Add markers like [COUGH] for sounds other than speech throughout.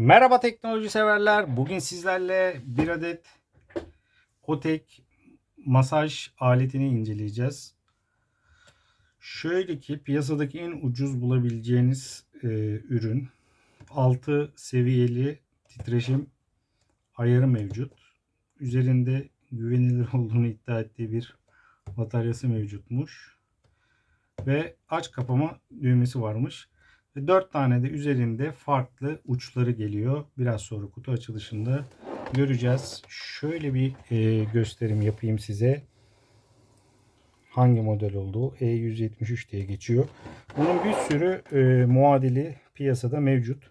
Merhaba teknoloji severler. Bugün sizlerle bir adet Otek masaj aletini inceleyeceğiz. Şöyle ki piyasadaki en ucuz bulabileceğiniz e, ürün 6 seviyeli titreşim ayarı mevcut. Üzerinde güvenilir [LAUGHS] olduğunu iddia ettiği bir bataryası mevcutmuş. Ve aç kapama düğmesi varmış. Ve 4 tane de üzerinde farklı uçları geliyor. Biraz sonra kutu açılışında göreceğiz. Şöyle bir e, gösterim yapayım size. Hangi model olduğu E173 diye geçiyor. Bunun bir sürü e, muadili piyasada mevcut.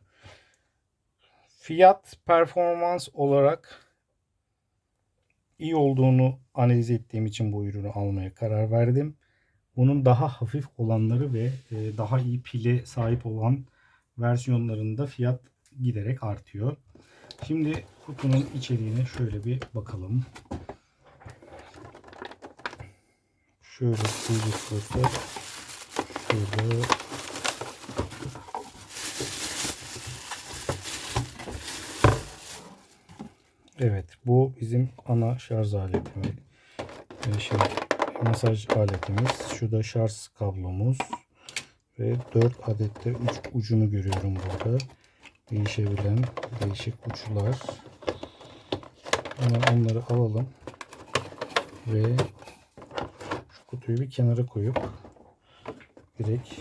Fiyat performans olarak iyi olduğunu analiz ettiğim için bu ürünü almaya karar verdim. Bunun daha hafif olanları ve e, daha iyi pile sahip olan versiyonlarında fiyat giderek artıyor. Şimdi kutunun içeriğine şöyle bir bakalım. Şöyle olursak şöyle Evet bu bizim ana şarj aletimiz. Yani şey, masaj aletimiz. Şurada şarj kablomuz. Ve 4 adet de uç, ucunu görüyorum burada. Değişebilen değişik uçlar. Hemen onları alalım. Ve şu kutuyu bir kenara koyup direkt